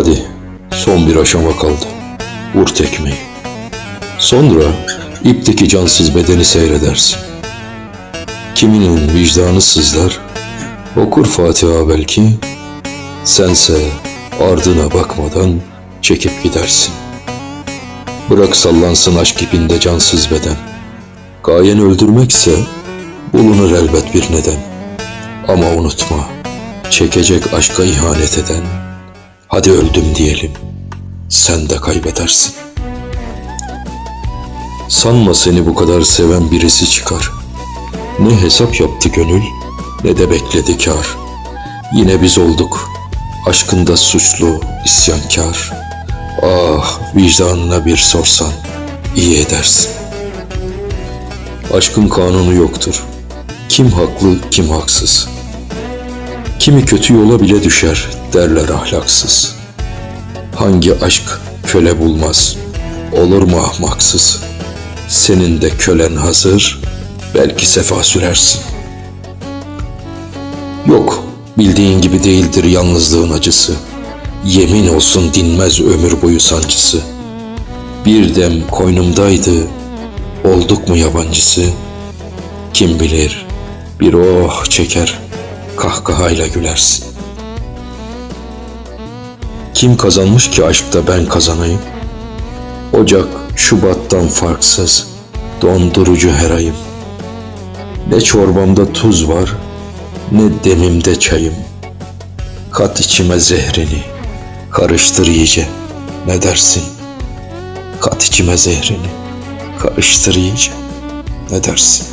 Hadi son bir aşama kaldı. Vur tekmeyi. Sonra ipteki cansız bedeni seyredersin. Kiminin vicdanı sızlar, okur Fatiha belki, sense ardına bakmadan çekip gidersin. Bırak sallansın aşk ipinde cansız beden. Gayen öldürmekse bulunur elbet bir neden. Ama unutma, çekecek aşka ihanet eden, hadi öldüm diyelim, sen de kaybedersin. Sanma seni bu kadar seven birisi çıkar. Ne hesap yaptı gönül, ne de bekledi kar. Yine biz olduk, aşkında suçlu, isyankar. Ah, vicdanına bir sorsan, iyi edersin. Aşkın kanunu yoktur. Kim haklı, kim haksız. Kimi kötü yola bile düşer derler ahlaksız. Hangi aşk köle bulmaz, olur mu ahmaksız? Senin de kölen hazır, belki sefa sürersin. Yok, bildiğin gibi değildir yalnızlığın acısı. Yemin olsun dinmez ömür boyu sancısı. Bir dem koynumdaydı, olduk mu yabancısı? Kim bilir, bir oh çeker, kahkahayla gülersin. Kim kazanmış ki aşkta ben kazanayım? Ocak Şubat'tan farksız, dondurucu her ayım. Ne çorbamda tuz var, ne demimde çayım. Kat içime zehrini, karıştır iyice, ne dersin? Kat içime zehrini, karıştır iyice, ne dersin?